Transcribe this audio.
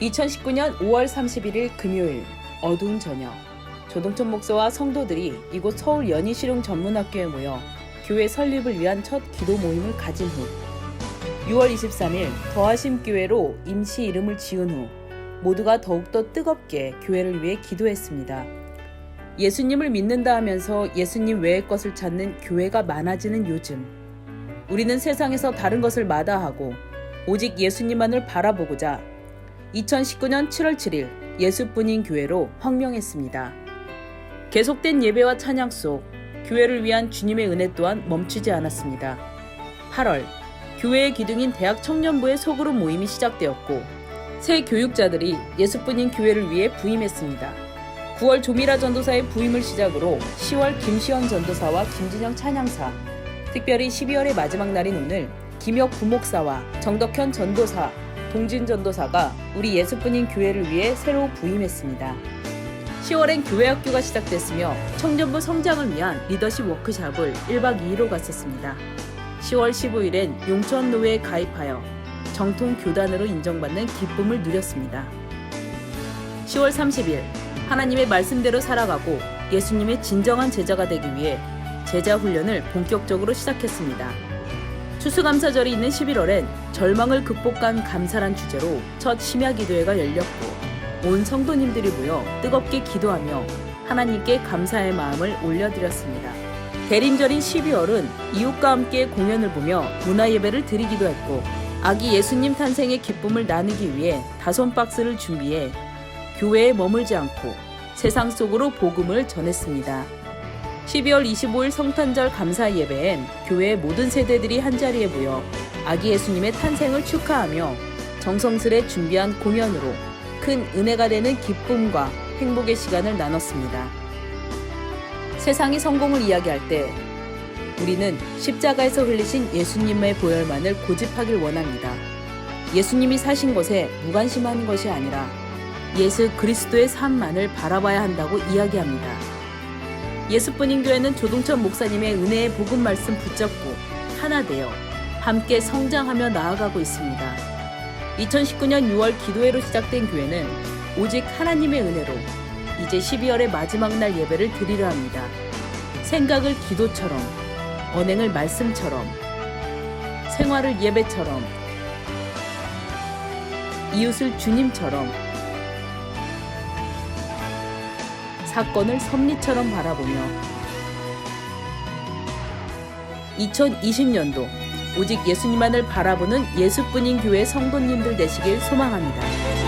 2019년 5월 31일 금요일 어두운 저녁 조동천 목사와 성도들이 이곳 서울 연희실용 전문학교에 모여 교회 설립을 위한 첫 기도 모임을 가진 후 6월 23일 더하심 교회로 임시 이름을 지은 후 모두가 더욱더 뜨겁게 교회를 위해 기도했습니다. 예수님을 믿는다 하면서 예수님 외의 것을 찾는 교회가 많아지는 요즘 우리는 세상에서 다른 것을 마다하고 오직 예수님만을 바라보고자 2019년 7월 7일 예수뿐인 교회로 황명했습니다. 계속된 예배와 찬양 속 교회를 위한 주님의 은혜 또한 멈추지 않았습니다. 8월 교회의 기둥인 대학 청년부의 소그룹 모임이 시작되었고 새 교육자들이 예수뿐인 교회를 위해 부임했습니다. 9월 조미라 전도사의 부임을 시작으로 10월 김시원 전도사와 김진영 찬양사 특별히 12월의 마지막 날인 오늘 김혁 부목사와 정덕현 전도사, 동진 전도사가 우리 예수뿐인 교회를 위해 새로 부임했습니다. 10월엔 교회 학교가 시작됐으며 청년부 성장을 위한 리더십 워크샵을 1박 2일로 갔었습니다. 10월 15일엔 용천 노회에 가입하여 정통 교단으로 인정받는 기쁨을 누렸습니다. 10월 30일 하나님의 말씀대로 살아가고 예수님의 진정한 제자가 되기 위해 제자 훈련을 본격적으로 시작했습니다. 추수감사절이 있는 11월엔 절망을 극복한 감사란 주제로 첫 심야 기도회가 열렸고 온 성도님들이 모여 뜨겁게 기도하며 하나님께 감사의 마음을 올려드렸습니다. 대림절인 12월은 이웃과 함께 공연을 보며 문화 예배를 드리기도 했고 아기 예수님 탄생의 기쁨을 나누기 위해 다섯 박스를 준비해 교회에 머물지 않고 세상 속으로 복음을 전했습니다. 12월 25일 성탄절 감사 예배엔 교회의 모든 세대들이 한자리에 모여 아기 예수님의 탄생을 축하하며 정성스레 준비한 공연으로 큰 은혜가 되는 기쁨과 행복의 시간을 나눴습니다. 세상이 성공을 이야기할 때 우리는 십자가에서 흘리신 예수님의 보혈만을 고집하길 원합니다. 예수님이 사신 것에 무관심하는 것이 아니라 예수 그리스도의 삶만을 바라봐야 한다고 이야기합니다. 예수뿐인 교회는 조동천 목사님의 은혜의 복음 말씀 붙잡고 하나 되어 함께 성장하며 나아가고 있습니다. 2019년 6월 기도회로 시작된 교회는 오직 하나님의 은혜로 이제 12월의 마지막 날 예배를 드리려 합니다. 생각을 기도처럼, 언행을 말씀처럼, 생활을 예배처럼, 이웃을 주님처럼, 사건을 섭리처럼 바라보며 2020년도 오직 예수님만을 바라보는 예수뿐인 교회 성도님들 되시길 소망합니다.